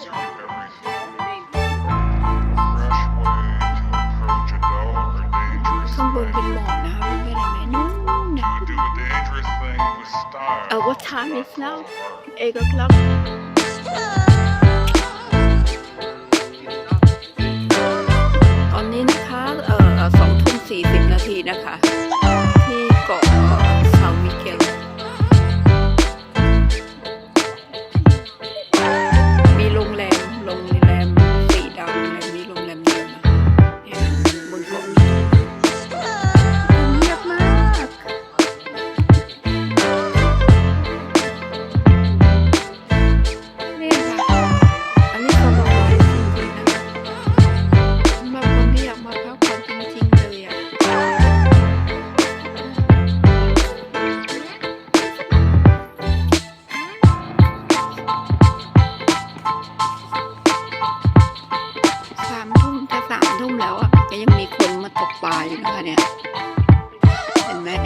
ข้างบนเป็นหมอกนะคะมันเป็นอะไรนู่นนะ Do a dangerous thing with style. เออ what time is now eight o'clock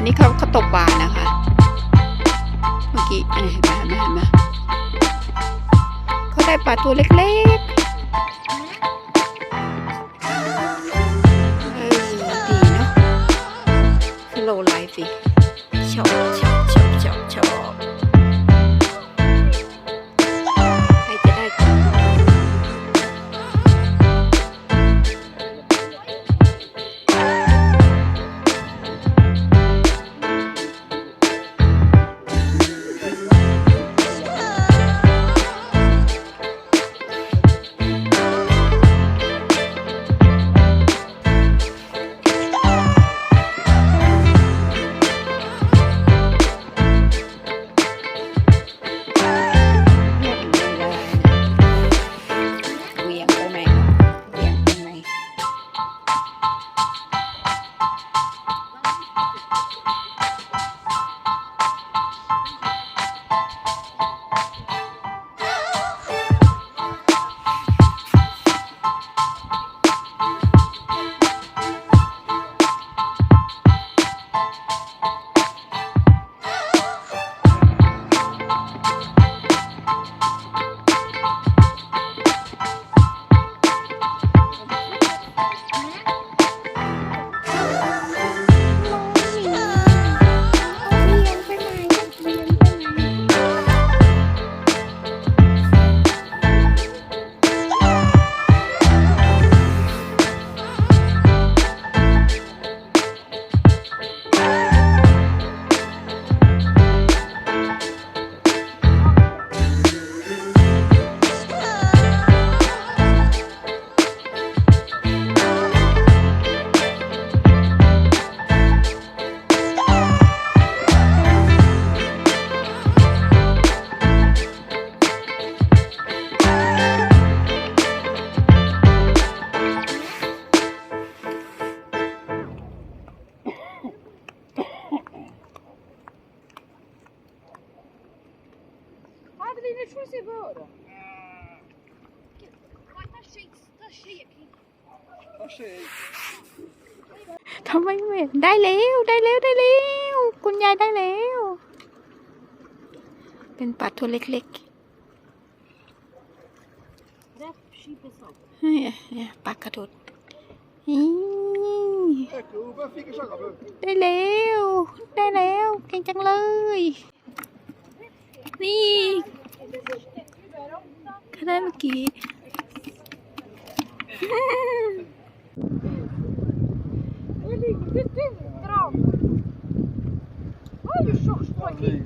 นี้เขาเขาตกปลานะคะ เมื่อกี้อันนี้เห็นไหมเห็นไหมเห็นไหมเขาได้ปลาตัวเล็กๆเออดีเนาะสโลไลฟ์สิชอบ ทำไมไม่ได้แล้วได้แล้วได้แล้วคุณยายได้แล้ว เป็นปลาตัวเล็กๆเนี่ยเนี่ยปลากระโดดได้แล้วได้แล้วเก่งจังเลย นี่ก็ได้เมื่อกี้ Dit is trouw. Olha o churrasco aqui.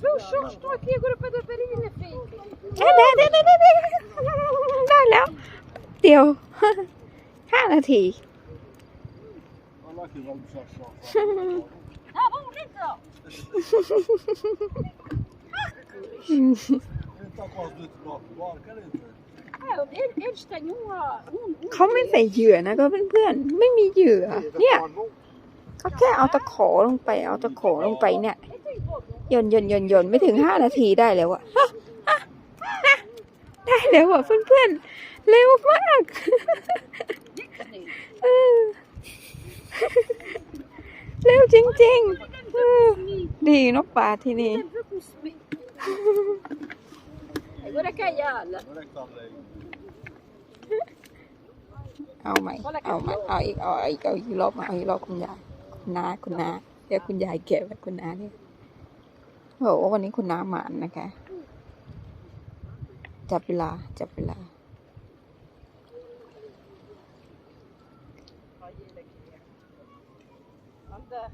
Vê o churrasco aqui agora para dar perninha na frente. Não, não, não, não. Não, não. Deu. Cara, ti. Olha lá que vamos churrasco. Ah, vamos dentro. Ele está com as duas mãos. Bora, cadê? เขาไม่ใส่เหยื่อนะก็เพื่อนๆไม่มีเหยื่อ เนี่ยเขาแค่เอาตะขอลงไป เอาตะขอลงไปเนี่ยโยนโยนโยนโยนไม่ถึงห้านาทีได้แล้วอะได้แล้วอะเพื่อนๆเร็วมากเร็วจริงๆดีนกปลาที่นี่ Ora che hai alla? Voilà que t'en lèves. เอาไหมเอาไหมเอาอีก เอาอีก เอาอีกรอบมาเอาอีกรอบคุณยายคุณน้าคุณน้าเรียกคุณยายแก่แบบคุณน้าเนี่ยโอ้โหวันนี้คุณน้าหมานนะคะ จับเวลา จับเวลา Jag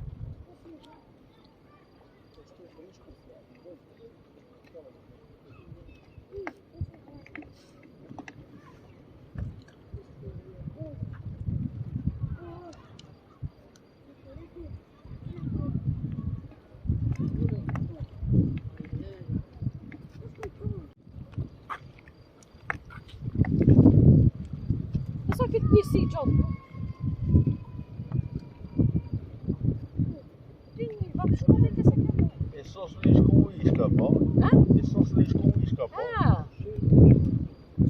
see John. Jest soslisko ujska, bo? Jest soslisko ujska, bo? A!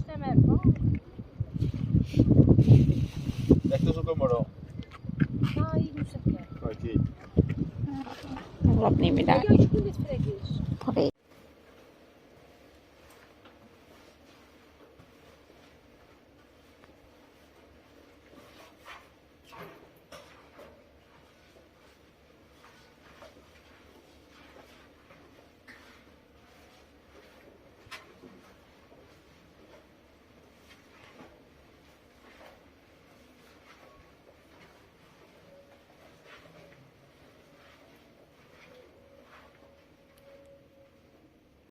Chcemy, bo? Is to zupę morą? No i muszę. Oké. Dat klopt niet meer daar. Ja, je niet meer daar.